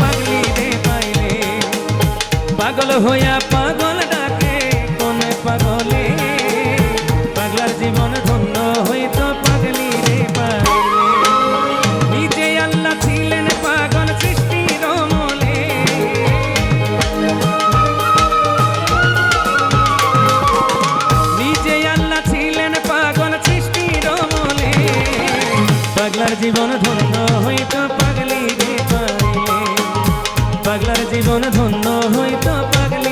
পাগলি রে পাইলে। পাগল হইয়া পাগল ডাকে, কোন পাগলে? পাগলার জীবন ধন্য হইতো পাগলি রে পাইলে নিজে আল্লাহ ছিলেন পাগল সৃষ্টির মলে নিজে আল্লাহ ছিলেন পাগল সৃষ্টির মলে পাগলার জীবন ধন্য ধন্য হইতো পাগলি।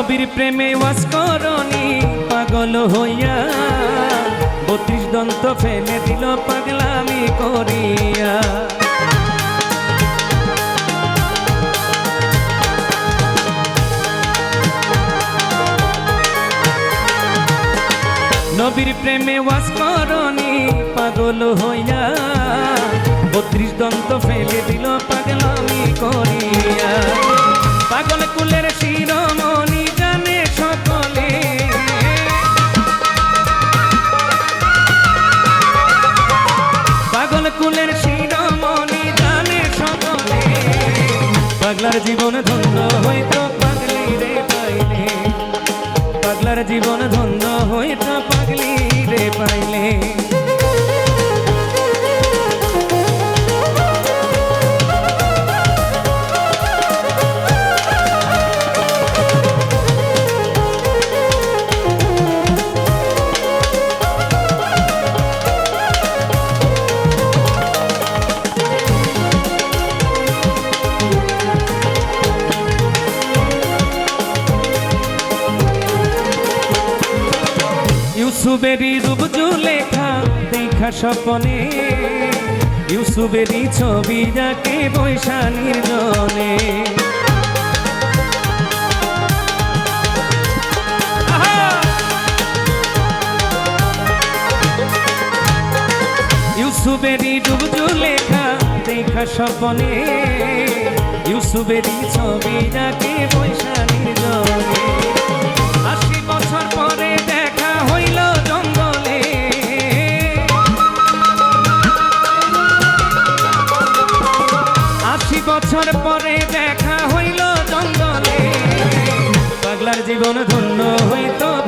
নবীর প্রেমে ওয়াস করনি, পাগল হইয়া। বত্রিশ দন্ত ফেলে দিল পাগলামি করিয়া। নবীর প্রেমে ওয়াস করনি, পাগল হইয়া। পাগল কুলের শিরমণি জানে সকলে পাগলার জীবন ধন্য হইতো পাগলি রে পাইলে। পাগলার জীবন ধন্য হইতো পাগলি রে পাইলে। ইউসুফেরই রূপ লেখা দেখা স্বপনে। ইউসুফেরই ছবি যাকে বৈশালীর জনে ইউসুফেরই ডুব লেখা দেখা স্বপনে। ইউসুফেরই ছবি যাকে বৈশালীর জনে জীবন ধন্য হইতো।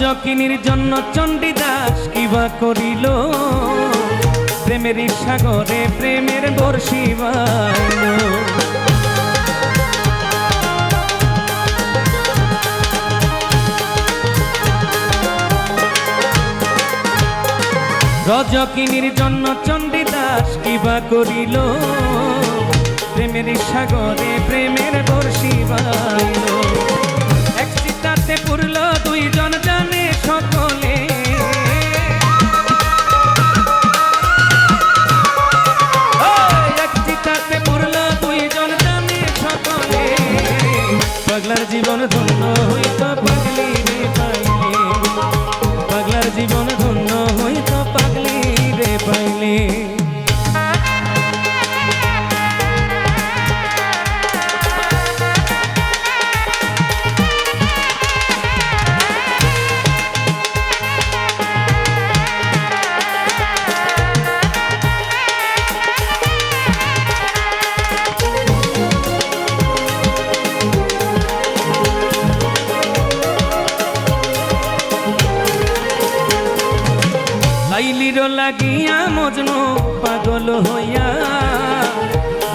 রজকিনীর জন্য চণ্ডীদাস কিবা করিল? প্রেমের সাগরে প্রেমের বর্ষি বাইল রজকিনীর জন্য চণ্ডীদাস কিবা করিল? প্রেমের সাগরে প্রেমের বর্ষি বাইল চিতাতে পুরল দুইজন জানে। মজনু পাগল হইয়া,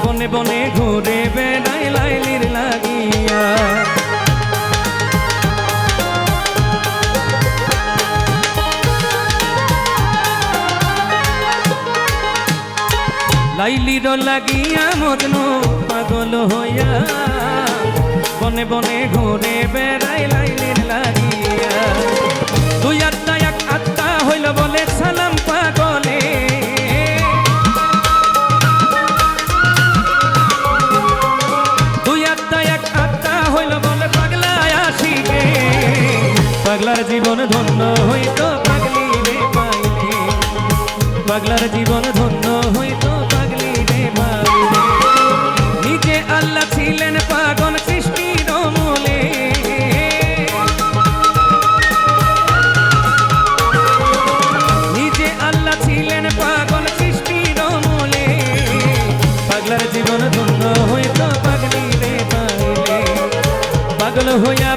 বনে বনে ঘুরে বেড়াই লাইলির লাগিয়া। লাইলির লাগিয়া মজনু পাগল হইয়া, বনে বনে ঘুরে বেড়াই লাইলির পাগলার জীবন ধন্য হইতো পাগলি রে পাইলে পাগলার জীবন ধন্য হইতো পাগলি রে পাইলে নিজে আল্লাহ ছিলেন পাগল সৃষ্টির মূলে নিজে আল্লাহ ছিলেন পাগল সৃষ্টির মূলে পাগলার জীবন ধন্য হইতো পাগলি রে পাইলে পাগল হইয়া